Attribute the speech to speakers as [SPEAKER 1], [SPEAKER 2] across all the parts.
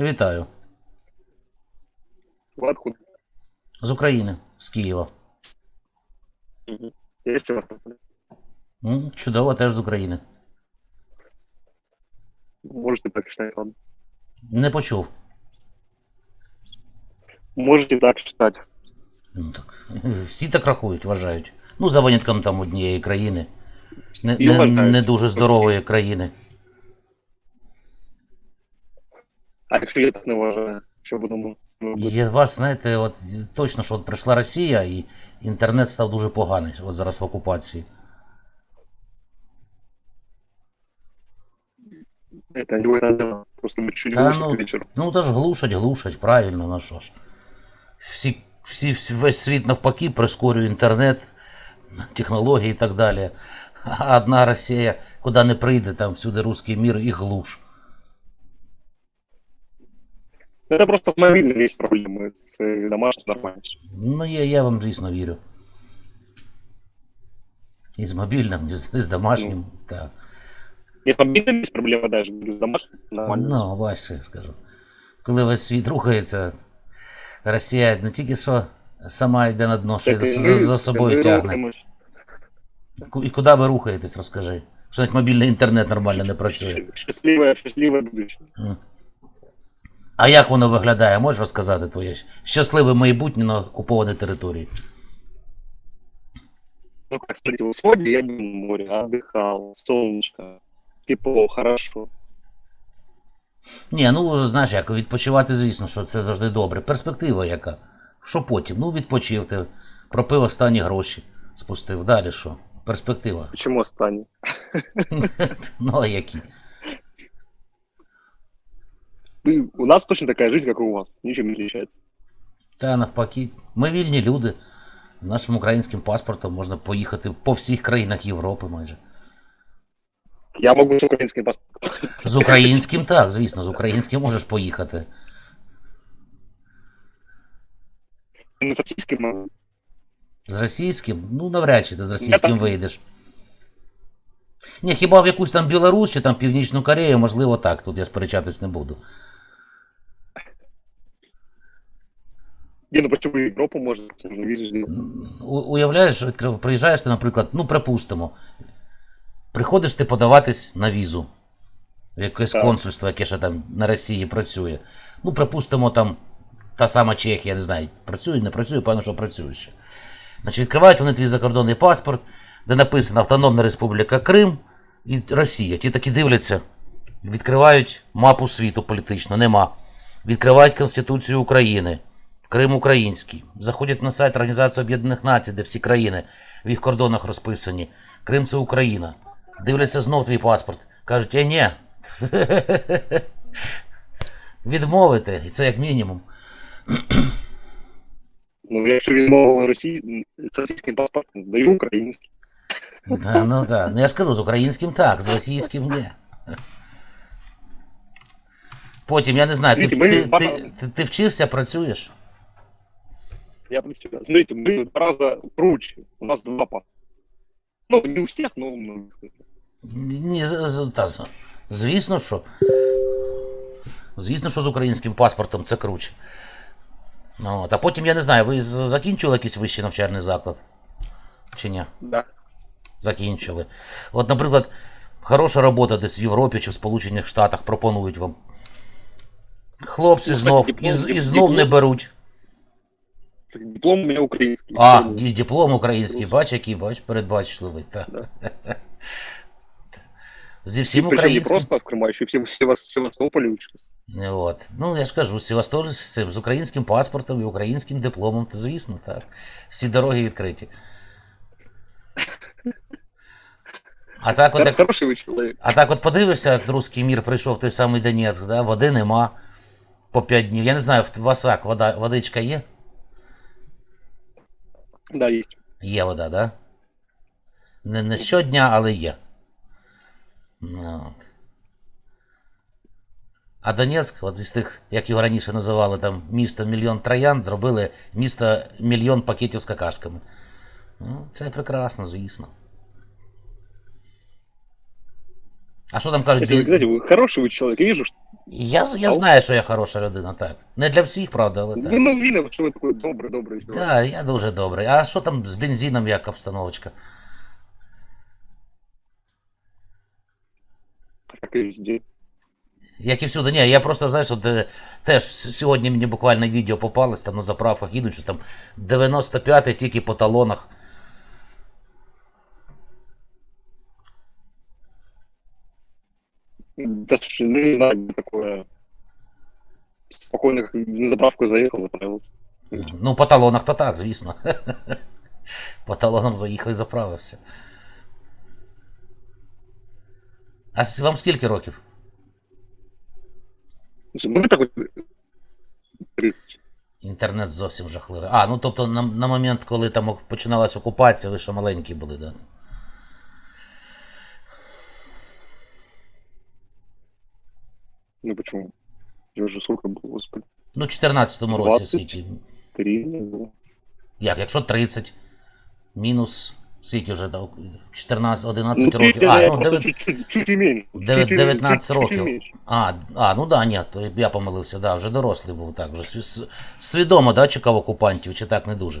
[SPEAKER 1] Вітаю.
[SPEAKER 2] Откуда?
[SPEAKER 1] З України, з Києва.
[SPEAKER 2] Из
[SPEAKER 1] Чудово, теж з України.
[SPEAKER 2] Можете так считать.
[SPEAKER 1] Не почув.
[SPEAKER 2] Можете так считать.
[SPEAKER 1] Ну так. Всі так рахують, вважають. Ну, за винятком там однієї країни. Не,
[SPEAKER 2] Всі
[SPEAKER 1] не,
[SPEAKER 2] вважають.
[SPEAKER 1] не дуже здорової країни.
[SPEAKER 2] А якщо я так не вважаю, що будемо з ними робити?
[SPEAKER 1] Є вас, знаєте, от точно, що от прийшла Росія і інтернет став дуже поганий от зараз в окупації.
[SPEAKER 2] Это не война, да. Просто мы чуть
[SPEAKER 1] Та
[SPEAKER 2] выше
[SPEAKER 1] ну,
[SPEAKER 2] к вечеру.
[SPEAKER 1] ну то ж глушать, глушать, правильно, ну що ж. Всі, всі, всі- весь світ навпаки прискорює інтернет, технології і так далі. А одна Росія, куди не прийде, там всюди русський мір і глуш.
[SPEAKER 2] Это просто в мобильном есть проблемы, с э, домашним нормально.
[SPEAKER 1] Ну, я, я вам, звісно, вірю. І з мобільним, і з, і з домашнім, так.
[SPEAKER 2] Нет, с мобильным есть проблема даже, говорю, с домашним нормально.
[SPEAKER 1] Ну, бачите, я скажу. Коли весь світ рухається, Росія не тільки що сама йде на дно, ще й
[SPEAKER 2] Так
[SPEAKER 1] за,
[SPEAKER 2] и
[SPEAKER 1] за,
[SPEAKER 2] мы-
[SPEAKER 1] за собою
[SPEAKER 2] мы
[SPEAKER 1] тягне.
[SPEAKER 2] рухаемся.
[SPEAKER 1] Ку- І куди ви рухаєтесь, розкажи. Що навіть мобільний інтернет нормально не працює.
[SPEAKER 2] Счастливое, счастливое будущее.
[SPEAKER 1] М. А як воно виглядає? Можеш розказати твоє щасливе майбутнє на окупованій території?
[SPEAKER 2] Ну как, смотрите, вот сегодня я был на море, отдыхал, солнышко, тепло, хорошо.
[SPEAKER 1] Ні, ну знаєш, як відпочивати, звісно, що це завжди добре. Перспектива яка? Що потім? Ну, відпочив ти, пропив останні гроші, спустив. Далі що? Перспектива.
[SPEAKER 2] Почему останет?
[SPEAKER 1] Ну, а які?
[SPEAKER 2] У нас точно такая жизнь, как и у вас. Ничем не отличается.
[SPEAKER 1] Та навпаки, ми вільні люди. Нашим українським паспортом можна поїхати по всіх країнах Європи майже.
[SPEAKER 2] Я могу с украинским паспортом.
[SPEAKER 1] З українським так, звісно, з українським можеш поїхати.
[SPEAKER 2] Ну, с российским могу.
[SPEAKER 1] З російським? Ну, навряд чи ти з російським вийдеш. Ні, хіба в якусь там Білорусь чи там Північну Корею, можливо, так. Тут я сперечатись не буду.
[SPEAKER 2] Не, ну почему визу сделать.
[SPEAKER 1] У- Уявляєш, відкрив- приїжджаєш ти, наприклад, ну, припустимо, приходиш ти подаватись на візу в якесь
[SPEAKER 2] Так.
[SPEAKER 1] консульство, яке ще там на Росії працює. Ну, припустимо, там та сама Чехія, я не знаю, працює, не працює, певно, що працює ще. Значить, відкривають вони твій закордонний паспорт, де написано Автономна Республіка Крим і Росія. Ті такі дивляться, відкривають мапу світу політично, нема. Відкривають Конституцію України. Крим український. Заходять на сайт Організації Об'єднаних Націй, де всі країни в їх кордонах розписані. Крим це Україна. Дивляться знов твій паспорт. Кажуть, е, ні. Відмовити, і це як мінімум.
[SPEAKER 2] Ну, я еще відмовив Росії з російським паспортом, даю український.
[SPEAKER 1] Да, ну так. Ну я ж кажу, з українським так, з російським ні. Потім, я не знаю, ти,
[SPEAKER 2] ми
[SPEAKER 1] ти, ти, ти, ти вчився, працюєш?
[SPEAKER 2] Я представляю. Смотрите, мы в два раза круче. У нас два паспорта. Ну, не у всех, но у многих.
[SPEAKER 1] Ні, з- з- та, з- звісно, що. Звісно, що з українським паспортом це круче. Ну, от, а потім, я не знаю, ви з- закінчили якийсь вищий навчальний заклад? Чи ні?
[SPEAKER 2] Да.
[SPEAKER 1] Закінчили. От, наприклад, хороша робота десь в Європі чи в Сполучених Штатах пропонують вам. Хлопці
[SPEAKER 2] Ну,
[SPEAKER 1] знов і, і знов не беруть.
[SPEAKER 2] Кстати, диплом у меня украинский.
[SPEAKER 1] А, ді- диплом український, бач, який, бач, передбачливий. Так.
[SPEAKER 2] Да.
[SPEAKER 1] Зі всім
[SPEAKER 2] Причем не
[SPEAKER 1] українським.
[SPEAKER 2] просто в Крыму, а еще все в Севас- в
[SPEAKER 1] От. Ну, я ж кажу, Севастополь з цим, з українським паспортом і українським дипломом, то звісно, так. Всі дороги відкриті. А так, от, як,
[SPEAKER 2] хороший вы человек.
[SPEAKER 1] а так от подивишся, як русський мір прийшов той самий Донецьк, да? води нема по 5 днів. Я не знаю, в вас як, вода, водичка є?
[SPEAKER 2] Да, есть.
[SPEAKER 1] Є вода, да? Не, не щодня, але є. Ну, от. А Донецьк, от із тих, як його раніше називали, там місто мільйон троянд, зробили місто мільйон пакетів з какашками. Ну, це прекрасно, звісно. А що там кажуть?
[SPEAKER 2] Если вы,
[SPEAKER 1] бен-
[SPEAKER 2] знаете, вы хороший вы человек, я вижу, что
[SPEAKER 1] Я, я знаю, що я хороша людина, так. Не для всіх, правда, але так.
[SPEAKER 2] ну, ну, видно, что вы такой добрый, добрый человек.
[SPEAKER 1] Так, я дуже добрий. А що там з бензином, як обстановочка?
[SPEAKER 2] Как и везде.
[SPEAKER 1] Як і всюди, ні, я просто, знаєш, от, е, теж с- сьогодні мені буквально відео попалось, там на заправках їдуть, що там 95 тільки по талонах.
[SPEAKER 2] Да, слушай, ну не знаю, такое. Спокойно как на заправку заехал, заправился.
[SPEAKER 1] Ну, по талонах то так, звісно. По талонам заїхав і заправився. А вам скільки років?
[SPEAKER 2] Вы такой 30.
[SPEAKER 1] Інтернет зовсім жахливий. А, ну тобто на, на момент, коли там починалась окупація, ви ще маленькі були, так? Да?
[SPEAKER 2] Ну почему? Я уже сколько был, господи.
[SPEAKER 1] Ну, в 14-му році
[SPEAKER 2] 20.
[SPEAKER 1] скільки.
[SPEAKER 2] Три, было.
[SPEAKER 1] Як, якщо 30, мінус скільки вже дав? 14, 11
[SPEAKER 2] Ну,
[SPEAKER 1] років.
[SPEAKER 2] 30,
[SPEAKER 1] А,
[SPEAKER 2] я
[SPEAKER 1] ну,
[SPEAKER 2] просто
[SPEAKER 1] 9,
[SPEAKER 2] чуть-чуть, чуть и меньше.
[SPEAKER 1] Дев'ят-
[SPEAKER 2] Чуть и-
[SPEAKER 1] 19
[SPEAKER 2] чуть- чуть и
[SPEAKER 1] років. а, а, ну да, ні, то я помилився, да, вже дорослий був так. Вже сві- с- свідомо, да, чекав окупантів, чи так не дуже.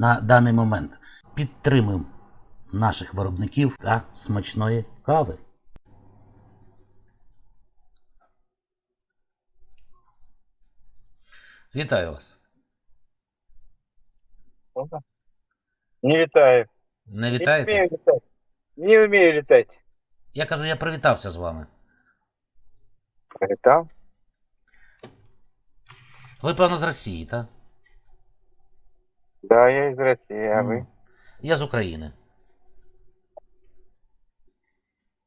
[SPEAKER 1] на даний момент. Підтримуємо наших виробників та смачної кави. Вітаю вас.
[SPEAKER 3] Не летаю.
[SPEAKER 1] Не
[SPEAKER 3] Не
[SPEAKER 1] вітаєте?
[SPEAKER 3] умею. Не умею летать.
[SPEAKER 1] Я кажу, я привітався з вами.
[SPEAKER 3] Летал?
[SPEAKER 1] Ви, певно, з Росії, так?
[SPEAKER 3] Да, я из России, а вы?
[SPEAKER 1] Я з України.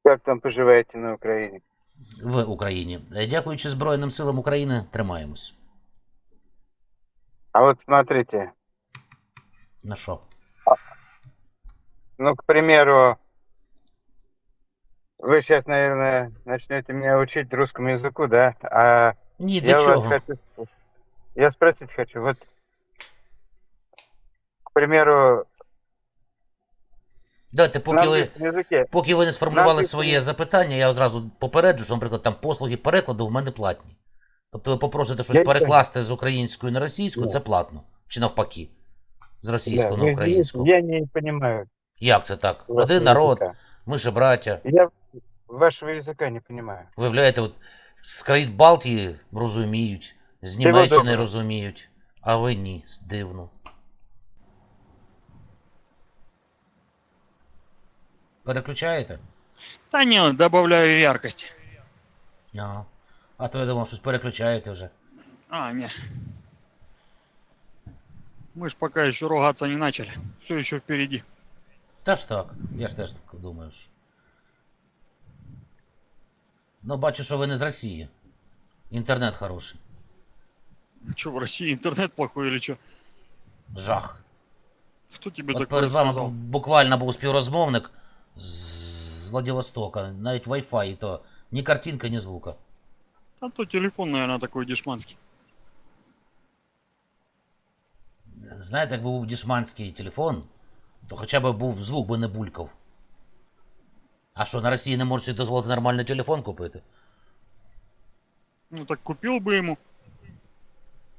[SPEAKER 3] Как там поживаете на Украине?
[SPEAKER 1] В Україні. Е, Дякуючи Збройним силам України, тримаємось.
[SPEAKER 3] А вот смотрите,
[SPEAKER 1] На що?
[SPEAKER 3] ну, к примеру, вы сейчас, наверное, начнете меня учить русскому языку, да? А
[SPEAKER 1] Ні, для
[SPEAKER 3] я у вас
[SPEAKER 1] чого?
[SPEAKER 3] хочу... Я спросить хочу, вот, к примеру,
[SPEAKER 1] Давайте,
[SPEAKER 3] на
[SPEAKER 1] поки ви,
[SPEAKER 3] английском языке,
[SPEAKER 1] поки ви не сформували
[SPEAKER 3] Нам-
[SPEAKER 1] своє запитання, я одразу попереджу, що, наприклад, там послуги перекладу в мене платні. Тобто ви попросите щось
[SPEAKER 3] Я-
[SPEAKER 1] перекласти з української на російську,
[SPEAKER 3] Ну.
[SPEAKER 1] це платно. Чи навпаки. З
[SPEAKER 3] да,
[SPEAKER 1] російської
[SPEAKER 3] вы-
[SPEAKER 1] на українську.
[SPEAKER 3] я не понимаю.
[SPEAKER 1] Як це так?
[SPEAKER 3] вашего
[SPEAKER 1] Один народ,
[SPEAKER 3] языка.
[SPEAKER 1] ми же браття.
[SPEAKER 3] Я вашего языка не понимаю.
[SPEAKER 1] Виявляєте, от з країн Балтії розуміють, з Німеччини
[SPEAKER 3] доброго.
[SPEAKER 1] розуміють, а ви ні, дивно. Переключаєте?
[SPEAKER 4] Да не, добавляю яркость.
[SPEAKER 1] Ага. А то я думав, щось переключаєте вже.
[SPEAKER 4] А, не. Мы ж пока еще ругаться не начали. Все еще впереди.
[SPEAKER 1] Та ж так, я ж теж так думаю. ж. Ну, бачу, що ви не з Росії. Інтернет хороший.
[SPEAKER 4] Че, в России интернет плохой или что?
[SPEAKER 1] Жах.
[SPEAKER 4] Кто тебе
[SPEAKER 1] От
[SPEAKER 4] такое
[SPEAKER 1] перед вами
[SPEAKER 4] сказал?
[SPEAKER 1] буквально був співрозмовник з Владивостока. Навіть Wi-Fi, і то ні картинка, ні звука.
[SPEAKER 4] А то телефон, наверное, такой дешманский.
[SPEAKER 1] Знаєте, якби був дішманський телефон, то хоча б був звук би не булькав. А що, на Росії не можуть собі дозволити нормальний телефон купити?
[SPEAKER 4] Ну так купил бы ему.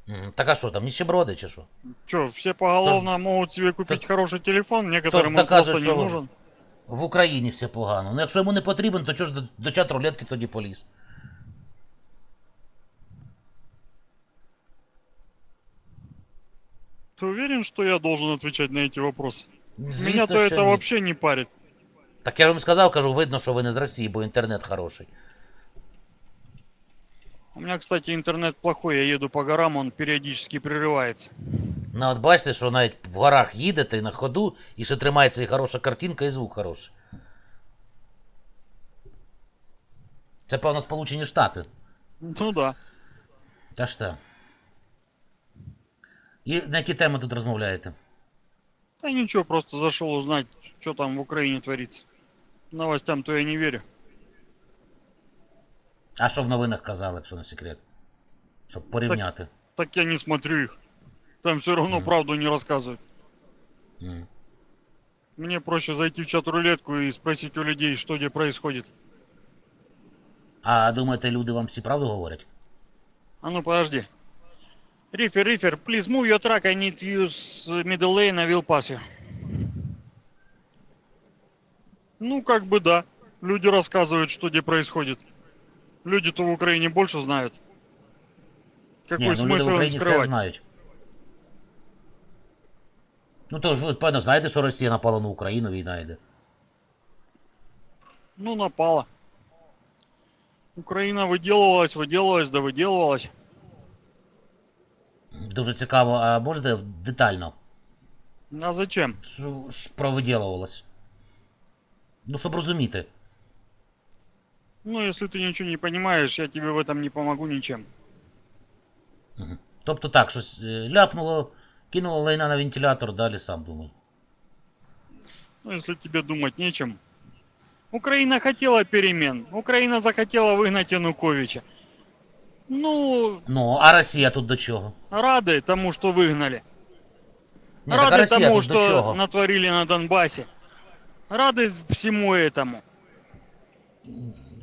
[SPEAKER 1] М, Так а що там, ніщеброди чи що?
[SPEAKER 4] Че, все поголовно могут себе купить
[SPEAKER 1] Тут-
[SPEAKER 4] хороший телефон, некоторым
[SPEAKER 1] тут
[SPEAKER 4] он
[SPEAKER 1] доказывает,
[SPEAKER 4] просто не
[SPEAKER 1] что вы-
[SPEAKER 4] нужен.
[SPEAKER 1] В Україні все погано. Ну якщо йому не потрібен, то чого ж до, до чат рулетки тоді поліз?
[SPEAKER 4] Ты уверен, что я должен отвечать на эти вопросы?
[SPEAKER 1] Звісно,
[SPEAKER 4] Меня-то
[SPEAKER 1] що
[SPEAKER 4] это
[SPEAKER 1] ні.
[SPEAKER 4] вообще не парит.
[SPEAKER 1] Так я вам сказав, кажу, видно, що ви не з Росії, бо інтернет хороший.
[SPEAKER 4] У меня, кстати, интернет плохой, я еду по горам, он периодически прерывается.
[SPEAKER 1] Ну, от бачите, що навіть в горах їдете на ходу, і ще тримається і хороша картинка, і звук хороший. Це, певно, Сполучені Штати.
[SPEAKER 4] Ну да.
[SPEAKER 1] Та ж так. І на які теми тут розмовляєте?
[SPEAKER 4] Да ничего, просто зашел узнать, что там в Украине творится. Новостям-то я не верю.
[SPEAKER 1] А що в новинах казали, якщо не секрет? Щоб порівняти.
[SPEAKER 4] Так я не смотрю их. Там все равно
[SPEAKER 1] Мгм.
[SPEAKER 4] правду не рассказывают.
[SPEAKER 1] М.
[SPEAKER 4] Мне проще зайти в чат-рулетку и спросить у людей, что где происходит.
[SPEAKER 1] А думаєте, люди вам всі правду говорять?
[SPEAKER 4] А ну подожди. Рифер, рифер, please move your truck. I need to use uh, middle lane. I will pass you. Ну, как бы да. Люди рассказывают, что где происходит. Люди-то в Украине больше знают. Какой
[SPEAKER 1] Ні, ну люди
[SPEAKER 4] смысл
[SPEAKER 1] в
[SPEAKER 4] им
[SPEAKER 1] Україні все
[SPEAKER 4] скрывать?
[SPEAKER 1] знають. Ну то ж ви, певно, знаєте, що Росія напала на Україну, війна йде.
[SPEAKER 4] Ну, напала. Украина выделывалась, выделывалась, да выделывалась.
[SPEAKER 1] Дуже цікаво, а можете детально,
[SPEAKER 4] А зачем?
[SPEAKER 1] що ж провиділувалось? Ну, щоб розуміти.
[SPEAKER 4] Ну, если ты ничего не понимаешь, я тебе в этом не помогу ничем.
[SPEAKER 1] Мгм. Тобто так, щось е, ляпнуло, кинуло лайна на вентилятор, далі сам думай.
[SPEAKER 4] Ну, если тебе думать нечем. Украина хотела перемен. Украина захотела выгнать Януковича. Ну,
[SPEAKER 1] Ну, а Росія тут до чого?
[SPEAKER 4] рады тому, что выгнали.
[SPEAKER 1] Ні, так а
[SPEAKER 4] рады
[SPEAKER 1] Росія
[SPEAKER 4] тому,
[SPEAKER 1] тут до
[SPEAKER 4] что
[SPEAKER 1] чого?
[SPEAKER 4] натворили на Донбассе. Рады всему этому.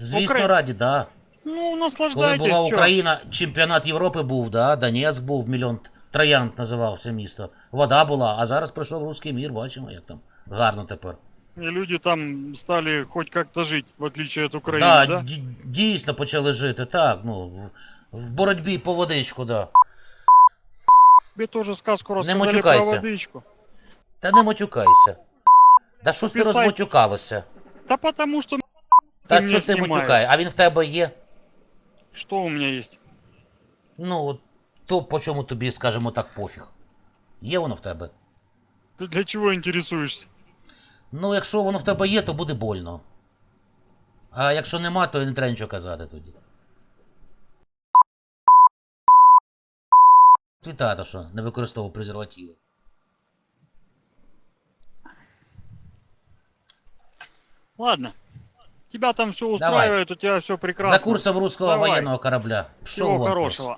[SPEAKER 1] Звісно,
[SPEAKER 4] Укра-
[SPEAKER 1] раді, да.
[SPEAKER 4] Ну,
[SPEAKER 1] Коли
[SPEAKER 4] наслаждайтесь.
[SPEAKER 1] була
[SPEAKER 4] чё.
[SPEAKER 1] Україна, чемпіонат Європи був, да, Донецьк був, мільйон Троянд називався місто. Вода була, а зараз прийшов руський мір, бачимо, як там гарно тепер.
[SPEAKER 4] И люди там стали хоть как-то жить, в отличие от Украины,
[SPEAKER 1] да,
[SPEAKER 4] да?
[SPEAKER 1] дійсно почали жити, так, ну, в- боротьбі по водичку, да.
[SPEAKER 4] Тебе тоже сказку рассказали про
[SPEAKER 1] матюкайся.
[SPEAKER 4] водичку.
[SPEAKER 1] Та не матюкайся. Да що ти
[SPEAKER 4] Писай.
[SPEAKER 1] розматюкалося?
[SPEAKER 4] Да потому что
[SPEAKER 1] Та
[SPEAKER 4] меня
[SPEAKER 1] що ти матюкає? А він в тебе є?
[SPEAKER 4] что у меня есть?
[SPEAKER 1] Ну, от то по чому тобі, скажімо так, пофіг. Є воно в тебе?
[SPEAKER 4] Ты для чего интересуешься?
[SPEAKER 1] Ну, якщо воно в тебе є, то буде больно. А якщо нема, то не треба нічого казати тоді. Твій тато що, не використовував презервативи.
[SPEAKER 4] Ладно. Тебя там все устраивает, у тебя все прекрасно.
[SPEAKER 1] За курсом руського
[SPEAKER 4] Давай.
[SPEAKER 1] воєнного корабля.
[SPEAKER 4] Всего
[SPEAKER 1] вон
[SPEAKER 4] хорошего.